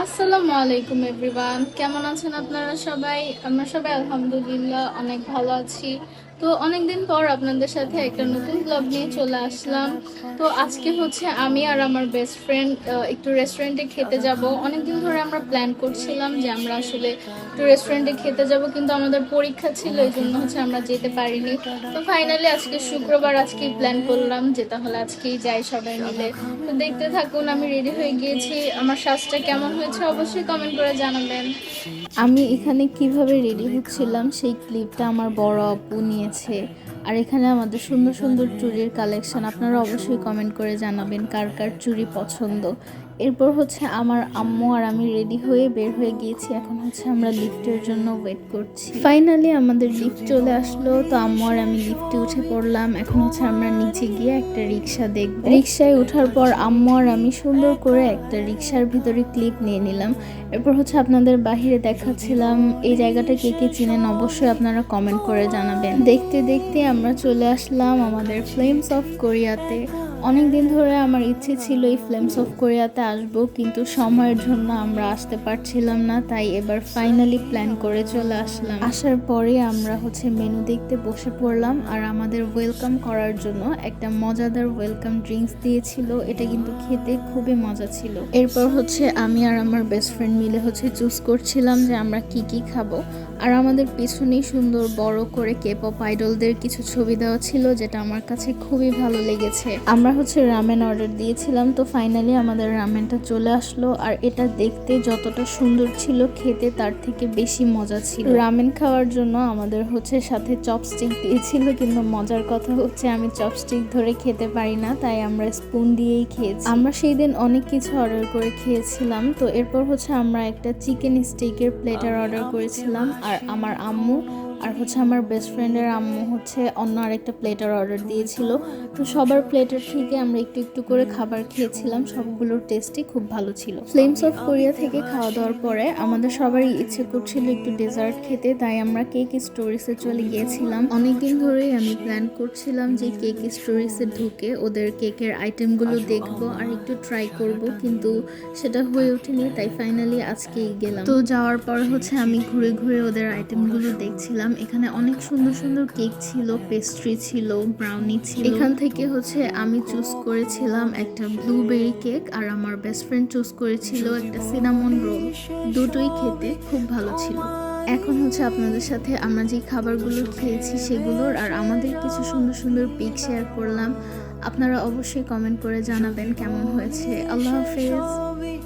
আসসালামু আলাইকুম এভরিওয়ান কেমন আছেন আপনারা সবাই? আমরা সবাই আলহামদুলিল্লাহ অনেক ভালো আছি। তো অনেকদিন পর আপনাদের সাথে একটা নতুন ব্লগ নিয়ে চলে আসলাম। তো আজকে হচ্ছে আমি আর আমার বেস্ট ফ্রেন্ড একটু রেস্টুরেন্টে খেতে যাব। অনেকদিন ধরে আমরা প্ল্যান করছিলাম যে আমরা আসলে একটু রেস্টুরেন্টে খেতে যাব, কিন্তু আমাদের পরীক্ষা ছিল, এই জন্য হচ্ছে আমরা যেতে পারিনি। তো ফাইনালি আজকে শুক্রবার আজকেই প্ল্যান করলাম যে তাহলে আজকেই যাই সবাই মিলে। তো দেখতে থাকুন, আমি রেডি হয়ে গিয়েছি। আমার সাজটা কেমন হয়েছে অবশ্যই কমেন্ট করে জানাবেন। আমি এখানে কীভাবে রেডি হচ্ছিলাম সেই ক্লিপটা আমার বড় আপু sí আর এখানে আমাদের সুন্দর সুন্দর চুরির কালেকশন। আপনারা অবশ্যই কমেন্ট করে জানাবেন কার কার চুরি পছন্দ। এরপর হচ্ছে আমার আম্মু আর আমি রেডি হয়ে বের হয়ে গিয়েছি। এখন হচ্ছে আমরা লিফটের জন্য ওয়েট করছি। ফাইনালি আমাদের লিফট চলে আসলো। তো আম্মু আর আমি লিফটে উঠে পড়লাম। এখন হচ্ছে আমরা নিচে গিয়ে একটা রিক্সা দেখব। রিক্সায় ওঠার পর আম্মু আর আমি সুন্দর করে একটা রিক্সার ভিতরে ক্লিপ নিয়ে নিলাম। এরপর হচ্ছে আপনাদের বাহিরে দেখাচ্ছিলাম। এই জায়গাটা কে কে চিনেন অবশ্যই আপনারা কমেন্ট করে জানাবেন। দেখতে দেখতে আমরা চলে আসলাম আমাদের ফ্লেমস অফ কোরিয়াতে অনেক দিন ধরে আমার ইচ্ছে ছিল এই ফ্লেমস অফ কোরিয়াতে আসব, কিন্তু সময়ের জন্য আমরা আসতে পারছিলাম না, তাই এবার ফাইনালি প্ল্যান করে চলে আসলাম। আসার পরে আমরা হচ্ছে মেনু দেখতে বসে পড়লাম, আর আমাদের ওয়েলকাম করার জন্য একটা মজাদার ওয়েলকাম ড্রিঙ্কস দিয়েছিল। এটা কিন্তু খেতে খুবই মজা ছিল। এরপর হচ্ছে আমি আর আমার বেস্ট ফ্রেন্ড মিলে হচ্ছে চুজ করছিলাম যে আমরা কি কি খাব। আর আমাদের পিছনেই সুন্দর বড় করে কে পপ আইডলদের কিছু ছবি দেওয়া ছিল, যেটা আমার কাছে খুবই ভালো লেগেছে। আমরা হচ্ছে রামেন অর্ডার দিয়েছিলাম, তো ফাইনালি আমাদের রামেনটা চলে আসলো। আর এটা দেখতে যতটা সুন্দর ছিল, খেতে তার থেকে বেশি মজা ছিল। রামেন খাওয়ার জন্য আমাদের হচ্ছে সাথে চপস্টিক দিয়েছিল, কিন্তু মজার কথা হচ্ছে আমি চপস্টিক ধরে খেতে পারি না, তাই আমরা স্পুন দিয়েই খেয়েছি। আমরা সেই দিন অনেক কিছু অর্ডার করে খেয়েছিলাম, তো এরপর হচ্ছে আমরা একটা চিকেন স্টিকের প্লেটার অর্ডার করেছিলাম। আর আমার আম্মু আর হচ্ছে আমার বেস্ট ফ্রেন্ডের আম্মু হচ্ছে অন্য আরেকটা প্লেটার অর্ডার দিয়েছিল। তো সবার প্লেটার থেকে আমরা একটু একটু করে খাবার খেয়েছিলাম, সবগুলোর টেস্টই খুব ভালো ছিল। ফ্লেমস অফ কোরিয়া থেকে খাওয়া দাওয়ার পরে আমাদের সবারই ইচ্ছে করছিল একটু ডেজার্ট খেতে, তাই আমরা কেক স্টোরিসে চলে গিয়েছিলাম। অনেকদিন ধরেই আমি প্ল্যান করছিলাম যে কেক স্টোরিসে ঢুকে ওদের কেকের আইটেমগুলো দেখব আর একটু ট্রাই করব, কিন্তু সেটা হয়ে ওঠেনি, তাই ফাইনালি আজকেই গেলাম। তো যাওয়ার পর হচ্ছে আমি ঘুরে ঘুরে ওদের আইটেমগুলো দেখছিলাম। এখানে অনেক সুন্দর সুন্দর কেক ছিল পেস্ট্রি ছিল ব্রাউনি ছিল। এখান থেকে হচ্ছে আমি চুজ করেছিলাম একটা ব্লুবেরি কেক আর আমার বেস্ট ফ্রেন্ড চুজ করেছিল একটা সিনামন রোল দুটোই খেতে খুব ভালো ছিল। এখন হচ্ছে আপনাদের সাথে আমরা যে খাবারগুলো খেয়েছি সেগুলোর আর আমাদের কিছু সুন্দর সুন্দর পিক শেয়ার করলাম। আপনারা অবশ্যই কমেন্ট করে জানাবেন কেমন হয়েছে। আল্লাহ হাফেজ।